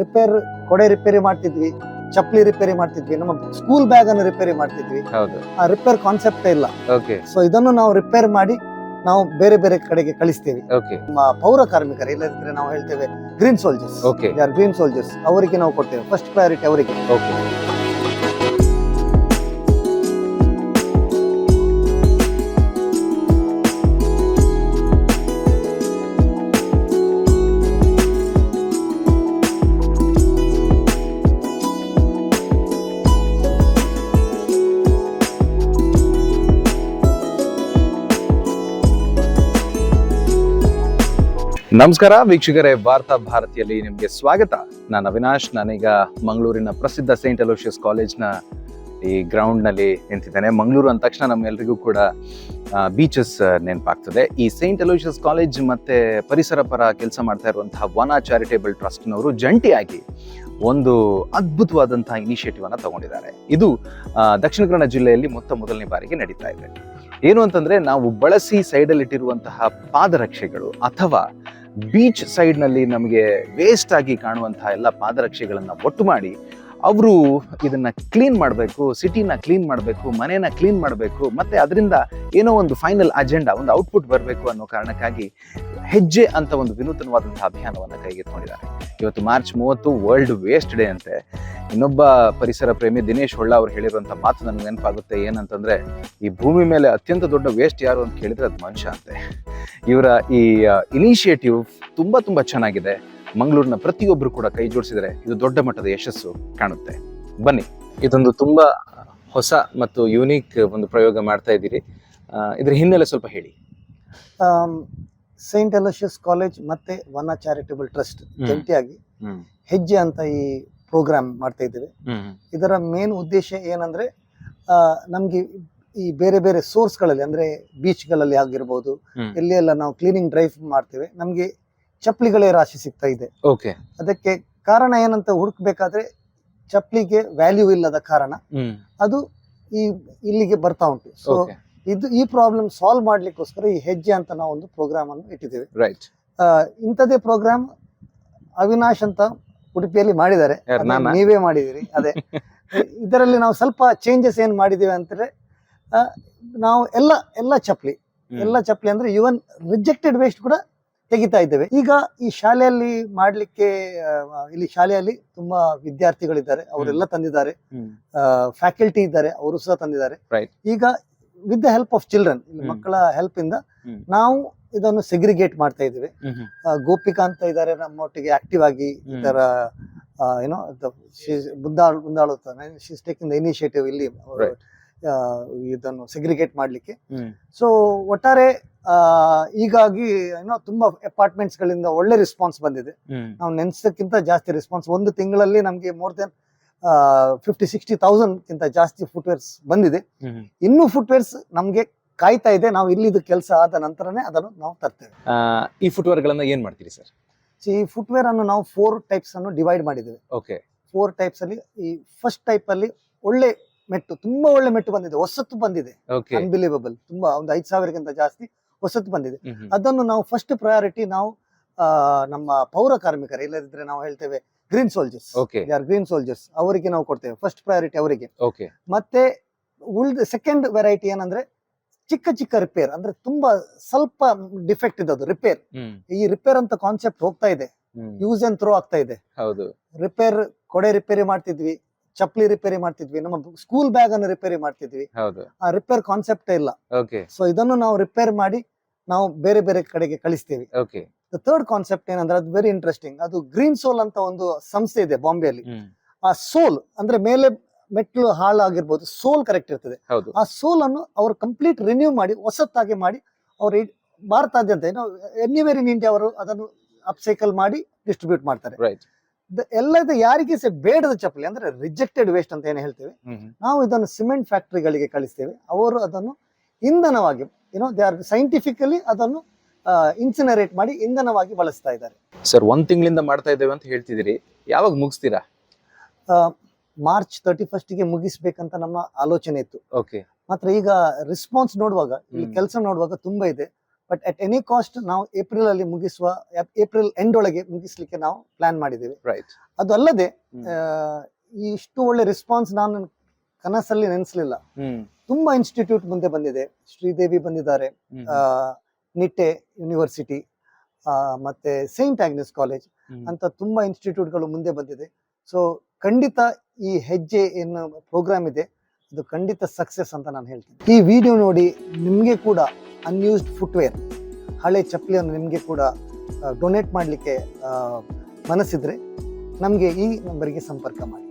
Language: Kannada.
ರಿಪೇರ್ ಕೊಡೆ ರಿಪೇರಿ ಮಾಡ್ತಿದ್ವಿ ಚಪ್ಪಲಿ ರಿಪೇರಿ ಮಾಡ್ತಿದ್ವಿ ನಮ್ಮ ಸ್ಕೂಲ್ ಬ್ಯಾಗ್ ಅನ್ನು ರಿಪೇರಿ ಮಾಡ್ತಿದ್ವಿ. ಹೌದು. ಆ ರಿಪೇರ್ ಕಾನ್ಸೆಪ್ಟ್ ಇಲ್ಲ. ಓಕೆ ಸೊ ಇದನ್ನು ನಾವು ರಿಪೇರ್ ಮಾಡಿ ನಾವು ಬೇರೆ ಬೇರೆ ಕಡೆಗೆ ಕಳಿಸ್ತೇವೆ. ಓಕೆ ನಮ್ಮ ಪೌರ ಕಾರ್ಮಿಕರು ಇಲ್ಲದಿದ್ರೆ ನಾವು ಹೇಳ್ತೇವೆ ಗ್ರೀನ್ ಸೋಲ್ಜರ್ಸ್ ಓಕೆ ಯಾರು ಗ್ರೀನ್ ಸೋಲ್ಜರ್ಸ್ ಅವರಿಗೆ ನಾವು ಕೊಡ್ತೇವೆ. ಫಸ್ಟ್ ಪ್ರಯಾರಿಟಿ ಅವರಿಗೆ. ಓಕೆ ನಮಸ್ಕಾರ ವೀಕ್ಷಕರೇ, ವಾರ್ತಾ ಭಾರತಿಯಲ್ಲಿ ನಿಮಗೆ ಸ್ವಾಗತ. ನಾನು ಅವಿನಾಶ್, ನಾನೀಗ ಮಂಗಳೂರಿನ ಪ್ರಸಿದ್ಧ ಸೈಂಟ್ ಅಲೋಷಿಯಸ್ ಕಾಲೇಜ್ನ ಈ ಗ್ರೌಂಡ್ನಲ್ಲಿ ನಿಂತಿದ್ದೇನೆ. ಮಂಗಳೂರು ಅಂದ ತಕ್ಷಣ ನಮ್ಮೆಲ್ಲರಿಗೂ ಕೂಡ ಬೀಚಸ್ ನೆನಪಾಗ್ತದೆ. ಈ ಸೈಂಟ್ ಅಲೋಷಿಯಸ್ ಕಾಲೇಜ್ ಮತ್ತು ಪರಿಸರ ಪರ ಕೆಲಸ ಮಾಡ್ತಾ ಇರುವಂತಹ ವನ ಚಾರಿಟೇಬಲ್ ಟ್ರಸ್ಟ್ನವರು ಜಂಟಿಯಾಗಿ ಒಂದು ಅದ್ಭುತವಾದಂತಹ ಇನಿಷಿಯೇಟಿವ್ ಅನ್ನು ತಗೊಂಡಿದ್ದಾರೆ. ಇದು ದಕ್ಷಿಣ ಕನ್ನಡ ಜಿಲ್ಲೆಯಲ್ಲಿ ಮೊತ್ತ ಮೊದಲನೇ ಬಾರಿಗೆ ನಡೀತಾ ಇದೆ. ಏನು ಅಂತಂದ್ರೆ, ನಾವು ಬಳಸಿ ಸೈಡಲ್ಲಿಟ್ಟಿರುವಂತಹ ಪಾದರಕ್ಷೆಗಳು ಅಥವಾ ಬೀಚ್ ಸೈಡ್ನಲ್ಲಿ ನಮಗೆ ವೇಸ್ಟ್ ಆಗಿ ಕಾಣುವಂತಹ ಎಲ್ಲ ಪಾದರಕ್ಷೆಗಳನ್ನ ಒಟ್ಟು ಮಾಡಿ, ಅವರು ಇದನ್ನ ಕ್ಲೀನ್ ಮಾಡಬೇಕು ಸಿಟಿನ ಕ್ಲೀನ್ ಮಾಡಬೇಕು, ಮನೇನ ಕ್ಲೀನ್ ಮಾಡಬೇಕು, ಮತ್ತೆ ಅದರಿಂದ ಏನೋ ಒಂದು ಫೈನಲ್ ಅಜೆಂಡಾ ಒಂದು ಔಟ್ಪುಟ್ ಬರಬೇಕು ಅನ್ನೋ ಕಾರಣಕ್ಕಾಗಿ ಹೆಜ್ಜೆ ಅಂತ ಒಂದು ವಿನೂತನವಾದಂತಹ ಅಭಿಯಾನವನ್ನು ಕೈಗೆತ್ತಿಕೊಂಡಿದ್ದಾರೆ ಇವತ್ತು ಮಾರ್ಚ್ ಮೂವತ್ತು ವರ್ಲ್ಡ್ ವೇಸ್ಟ್ ಡೇ ಅಂತೆ. ಇನ್ನೊಬ್ಬ ಪರಿಸರ ಪ್ರೇಮಿ ದಿನೇಶ್ ಹೊಳ್ಳ ಅವ್ರು ಹೇಳಿರುವಂಥ ಮಾತು ನನಗೆ ನೆನಪಾಗುತ್ತೆ ಏನಂತಂದ್ರೆ, ಈ ಭೂಮಿ ಮೇಲೆ ಅತ್ಯಂತ ದೊಡ್ಡ ವೇಸ್ಟ್ ಯಾರು ಅಂತ ಕೇಳಿದ್ರೆ ಅದು ಮನುಷ್ಯ ಅಂತೆ. ಇವರ ಈ ಇನಿಷಿಯೇಟಿವ್ ತುಂಬಾ ತುಂಬಾ ಚೆನ್ನಾಗಿದೆ. ಮಂಗಳೂರಿನ ಪ್ರತಿಯೊಬ್ಬರು ಕೂಡ ಕೈ ಜೋಡಿಸಿದರೆ ಇದು ದೊಡ್ಡ ಮಟ್ಟದ ಯಶಸ್ಸು ಕಾಣುತ್ತೆ. ಬನ್ನಿ. ಇದೊಂದು ತುಂಬಾ ಹೊಸ ಮತ್ತು ಯುನೀಕ್ ಒಂದು ಪ್ರಯೋಗ ಮಾಡ್ತಾ ಇದ್ದೀರಿ. ಇದ್ರ ಹಿನ್ನೆಲೆ ಸ್ವಲ್ಪ ಹೇಳಿ. ಸೈಂಟ್ ಅಲೋಷಿಯಸ್ ಕಾಲೇಜ್ ಮತ್ತೆ ವನ ಚಾರಿಟೇಬಲ್ ಟ್ರಸ್ಟ್ ಜಂಟಿಯಾಗಿ ಹೆಜ್ಜೆ ಅಂತ ಈ ಪ್ರೋಗ್ರಾಮ್ ಮಾಡ್ತಾ ಇದ್ದೇವೆ. ಇದರ ಮೇನ್ ಉದ್ದೇಶ ಏನಂದ್ರೆ ನಮ್ಗೆ ಈ ಬೇರೆ ಬೇರೆ ಸೋರ್ಸ್ಗಳಲ್ಲಿ ಅಂದ್ರೆ ಬೀಚ್ಗಳಲ್ಲಿ ಆಗಿರ್ಬೋದು. ಎಲ್ಲಿ ಎಲ್ಲ ನಾವು ಕ್ಲೀನಿಂಗ್ ಡ್ರೈವ್ ಮಾಡ್ತೇವೆ ನಮ್ಗೆ ಚಪ್ಪಲಿಗಳೇ ರಾಶಿ ಸಿಗ್ತಾ ಇದೆ. ಓಕೆ. ಅದಕ್ಕೆ ಕಾರಣ ಏನಂತ ಹುಡುಕ್ಬೇಕಾದ್ರೆ ಚಪ್ಪಲಿಗೆ ವ್ಯಾಲ್ಯೂ ಇಲ್ಲದ ಕಾರಣ ಅದು ಈ ಇಲ್ಲಿಗೆ ಬರ್ತಾ ಉಂಟು. ಸೊ ಇದು ಈ ಪ್ರಾಬ್ಲಮ್ ಸಾಲ್ವ್ ಮಾಡ್ಲಿಕ್ಕೋಸ್ಕರ ಈ ಹೆಜ್ಜೆ ಅಂತ ನಾವು ಒಂದು ಪ್ರೋಗ್ರಾಮ್ ಅನ್ನು ಇಟ್ಟಿದ್ದೇವೆ. ರೈಟ್ ಆ, ಇಂಥದ್ದೇ ಪ್ರೋಗ್ರಾಮ್ ಅವಿನಾಶ್ ಅಂತ ಉಡುಪಿಯಲ್ಲಿ ಮಾಡಿದ್ದಾರೆ? ನೀವೇ ಮಾಡಿದಿರಿ ಅದೇ. ಇದರಲ್ಲಿ ನಾವು ಸ್ವಲ್ಪ ಚೇಂಜಸ್ ಏನ್ ಮಾಡಿದೀವಿ ಅಂತಂದ್ರೆ ಆ, ನಾವು ಎಲ್ಲ ಎಲ್ಲ ಚಪ್ಪಲಿ ಎಲ್ಲ ಚಪ್ಪಲಿ ಅಂದ್ರೆ ಇವನ್ ರಿಜೆಕ್ಟೆಡ್ ವೇಸ್ಟ್ ಕೂಡ ತೆಗಿತಾ ಇದ್ದೇವೆ. ಈಗ ಈ ಶಾಲೆಯಲ್ಲಿ ಮಾಡ್ಲಿಕ್ಕೆ ಇಲ್ಲಿ ಶಾಲೆಯಲ್ಲಿ ತುಂಬಾ ವಿದ್ಯಾರ್ಥಿಗಳಿದ್ದಾರೆ. ಅವರೆಲ್ಲ ತಂದಿದ್ದಾರೆ. ಫ್ಯಾಕಲ್ಟಿ ಇದ್ದಾರೆ ಅವರು ಸಹ ತಂದಿದ್ದಾರೆ. ಈಗ with the help of children. ಮಕ್ಕಳ ಹೆಲ್ಪ್ ಇಂದ ನಾವು ಇದನ್ನು ಸೆಗ್ರಿಗೇಟ್ ಮಾಡ್ತಾ ಇದ್ದೇವೆ. ಗೋಪಿಕಾ ಅಂತ ಇದ್ದಾರೆ ನಮ್ಮೊಟ್ಟಿಗೆ ಆಕ್ಟಿವ್ ಆಗಿ ಈ. ತರ ಏನೋ ಮುಂದಾಳು ಮುಂದಾಳುತ್ತಾನೆ. ಇನಿಷಿಯೇಟಿವ್ ಇಲ್ಲಿ. ಇದನ್ನು ಸೆಗ್ರಿಗೇಟ್ ಮಾಡ್ಲಿಕ್ಕೆ. ಸೊ ಒಟ್ಟಾರೆ ಹೀಗಾಗಿ ಏನೋ ತುಂಬಾ ಅಪಾರ್ಟ್ಮೆಂಟ್ಸ್ ಗಳಿಂದ ಒಳ್ಳೆ ರೆಸ್ಪಾನ್ಸ್ ಬಂದಿದೆ. ನಾವು ನೆನ್ಸಕ್ಕಿಂತ ಜಾಸ್ತಿ ರೆಸ್ಪಾನ್ಸ್ ಒಂದು ತಿಂಗಳಲ್ಲಿ ನಮಗೆ more than fifty sixty thousand ಕಿಂತ ಜಾಸ್ತಿ ಫುಟ್ವೇರ್ಸ್ ಬಂದಿದೆ. ಇನ್ನೂ ಫುಟ್ವೇರ್ಸ್ ನಮ್ಗೆ ಕಾಯ್ತಾ ಇದೆ. ನಾವು ಇಲ್ಲಿದು ಕೆಲಸ ಆದ ನಂತರನೇ ಅದನ್ನು ನಾವು ತರ್ತೇವೆ. ಈ ಫುಟ್ವೇರ್ ಗಳನ್ನ ಏನ್ ಮಾಡ್ತೀರಿ ಸರ್? ಈ ಫುಟ್ವೇರ್ ಅನ್ನು ನಾವು ಫೋರ್ ಟೈಪ್ಸ್ ಅನ್ನು ಡಿವೈಡ್ ಮಾಡಿದ್ದೇವೆ. ಓಕೆ ಫೋರ್ ಟೈಪ್ಸ್ ಅಲ್ಲಿ ಈ ಫಸ್ಟ್ ಟೈಪ್ ಅಲ್ಲಿ ಒಳ್ಳೆ ಮೆಟ್ಟು ತುಂಬಾ ಒಳ್ಳೆ ಮೆಟ್ಟು ಬಂದಿದೆ. ಹೊಸತ್ತು ಬಂದಿದೆ. ಅನ್ಬಿಲೀವಬಲ್ ತುಂಬಾ ಒಂದು ಐದ್ ಸಾವಿರಕ್ಕಿಂತ ಜಾಸ್ತಿ ಹೊಸತ್ತು ಬಂದಿದೆ. ಅದನ್ನು ನಾವು ಫಸ್ಟ್ ಪ್ರಯಾರಿಟಿ ನಾವು ನಮ್ಮ ಪೌರ ಕಾರ್ಮಿಕರು ಇಲ್ಲದಿದ್ರೆ ನಾವು ಹೇಳ್ತೇವೆ ಗ್ರೀನ್ ಸೋಲ್ಜರ್ಸ್ ಓಕೆ ಯಾರು ಗ್ರೀನ್ ಸೋಲ್ಜರ್ಸ್ ಅವರಿಗೆ ನಾವು ಕೊಡ್ತೇವೆ. ಫಸ್ಟ್ ಪ್ರಯಾರಿಟಿ ಅವರಿಗೆ. ಮತ್ತೆ ಉಳಿದ ಸೆಕೆಂಡ್ ವೆರೈಟಿ ಏನಂದ್ರೆ ಚಿಕ್ಕ ಚಿಕ್ಕ ರಿಪೇರ್ ಅಂದ್ರೆ ತುಂಬಾ ಸ್ವಲ್ಪ ಡಿಫೆಕ್ಟ್ ಇದ್ದದ್ದು ರಿಪೇರ್ ಈ ರಿಪೇರ್ ಅಂತ ಕಾನ್ಸೆಪ್ಟ್ ಹೋಗ್ತಾ ಇದೆ. ಯೂಸ್ ಅಂಡ್ ಥ್ರೋ ಆಗ್ತಾ ಇದೆ. ಹೌದು. ರಿಪೇರ್ ಕೊಡೆ ರಿಪೇರಿ ಮಾಡ್ತಿದ್ವಿ. ಚಪ್ಪಲಿ ರಿಪೇರಿ ಮಾಡ್ತಿದ್ವಿ. ನಮ್ಮ ಸ್ಕೂಲ್ ಬ್ಯಾಗ್ ಅನ್ನು ರಿಪೇರಿ ಮಾಡ್ತಿದ್ವಿ. ಹೌದು. ಆ ರಿಪೇರ್ ಕಾನ್ಸೆಪ್ಟ್ ಇಲ್ಲ. ಓಕೆ ಸೊ ಇದನ್ನು ನಾವು ರಿಪೇರ್ ಮಾಡಿ ನಾವು ಬೇರೆ ಬೇರೆ ಕಡೆಗೆ ಕಳಿಸ್ತೀವಿ. ಓಕೆ ಥರ್ಡ್ ಕಾನ್ಸೆಪ್ಟ್ ಏನಂದ್ರೆ ಅದು ವೆರಿ ಇಂಟ್ರೆಸ್ಟಿಂಗ್ ಅದು ಗ್ರೀನ್ ಸೋಲ್ ಅಂತ ಒಂದು ಸಂಸ್ಥೆ ಇದೆ ಬಾಂಬೆಯಲ್ಲಿ. ಅಲ್ಲಿ ಆ ಸೋಲ್ ಅಂದ್ರೆ ಮೇಲೆ ಮೆಟ್ಲು ಹಾಳಾಗಿರ್ಬೋದು ಸೋಲ್ ಕರೆಕ್ಟ್ ಇರ್ತದೆ. ಆ ಸೋಲ್ ಅನ್ನು ಅವರು ಕಂಪ್ಲೀಟ್ ರಿನ್ಯೂ ಮಾಡಿ ಹೊಸತ್ತಾಗಿ ಮಾಡಿ ಅವರು ಭಾರತಾದ್ಯಂತ ಏನೋ ಎನಿವೇರ್ ಇನ್ ಇಂಡಿಯಾ ಅವರು ಅದನ್ನು ಅಪ್ಸೈಕಲ್ ಮಾಡಿ ಡಿಸ್ಟ್ರಿಬ್ಯೂಟ್ ಮಾಡ್ತಾರೆ. ರೈಟ್ ದ- ಎಲ್ಲದ ಯಾರಿಗೆ ಸಹ ಬೇಡದ ಚಪ್ಪಲಿ ಅಂದ್ರೆ ರಿಜೆಕ್ಟೆಡ್ ವೇಸ್ಟ್ ಅಂತ ಏನು ಹೇಳ್ತೇವೆ. ನಾವು ಇದನ್ನು ಸಿಮೆಂಟ್ ಫ್ಯಾಕ್ಟರಿಗಳಿಗೆ ಕಳಿಸ್ತೇವೆ. ಅವರು ಅದನ್ನು ಇಂಧನವಾಗಿ ಏನೋ ದೇ ಆರ್ ಸೈಂಟಿಫಿಕಲಿ ಅದನ್ನು ಇನ್ಸಿನರೇಟ್ ಮಾಡಿ ಇಂಧನವಾಗಿ ಬಳಸ್ತಾ ಇದ್ದಾರೆ. ಸರ್ ಒಂದ್ ತಿಂಗಳಿಂದ ಮಾಡ್ತಾ ಇದ್ದೇವೆ ಅಂತ ಹೇಳ್ತಿದ್ದೀರಿ. ಯಾವಾಗ ಮುಗಿಸ್ತೀರಾ? ಮಾರ್ಚ್ ತರ್ಟಿ ಫಸ್ಟ್ಗೆ ಮುಗಿಸ್ಬೇಕಂತ ನಮ್ಮ ಆಲೋಚನೆ ಇತ್ತು. ಓಕೆ ಮಾತ್ರ ಈಗ ರೆಸ್ಪಾನ್ಸ್ ನೋಡುವಾಗ ಇಲ್ಲಿ. ಕೆಲಸ ನೋಡುವಾಗ ತುಂಬಾ ಇದೆ. ಬಟ್ ಅಟ್ ಎನಿ ಕಾಸ್ಟ್ ನಾವು ಏಪ್ರಿಲ್ ಅಲ್ಲಿ ಮುಗಿಸುವ ಏಪ್ರಿಲ್ ಎಂಡ್ ಒಳಗೆ ಮುಗಿಸ್ಲಿಕ್ಕೆ ನಾವು ಪ್ಲಾನ್ ಮಾಡಿದ್ದೇವೆ. ರೈಟ್ ಅದು ಅಲ್ಲದೆ ಇಷ್ಟು ಒಳ್ಳೆ ರೆಸ್ಪಾನ್ಸ್ ನಾನು ಕನಸಲ್ಲಿ ನೆನೆಸಲಿಲ್ಲ. ತುಂಬಾ ಇನ್ಸ್ಟಿಟ್ಯೂಟ್ ಮುಂದೆ ಬಂದಿದೆ. ಶ್ರೀದೇವಿ ಬಂದಿದ್ದಾರೆ. ನಿಟ್ಟೆ ಯೂನಿವರ್ಸಿಟಿ ಮತ್ತೆ ಸೈಂಟ್ ಆಗ್ನೆಸ್ ಕಾಲೇಜ್. ಅಂತ ತುಂಬಾ ಇನ್ಸ್ಟಿಟ್ಯೂಟ್ಗಳು ಮುಂದೆ ಬಂದಿದೆ. ಸೊ ಖಂಡಿತ ಈ ಹೆಜ್ಜೆ ಏನು ಪ್ರೋಗ್ರಾಮ್ ಇದೆ. ಅದು ಖಂಡಿತ ಸಕ್ಸಸ್ ಅಂತ ನಾನು ಹೇಳ್ತೀನಿ. ಈ ವಿಡಿಯೋ ನೋಡಿ ನಿಮಗೆ ಕೂಡ ಅನ್ಯೂಸ್ಡ್ ಫುಟ್ವೇರ್ ಹಳೆ ಚಪ್ಪಲಿಯನ್ನು ನಿಮಗೆ ಕೂಡ ಡೊನೇಟ್ ಮಾಡಲಿಕ್ಕೆ ಮನಸ್ಸಿದ್ರೆ ನಮಗೆ ಈ ನಂಬರಿಗೆ ಸಂಪರ್ಕ ಮಾಡಿ.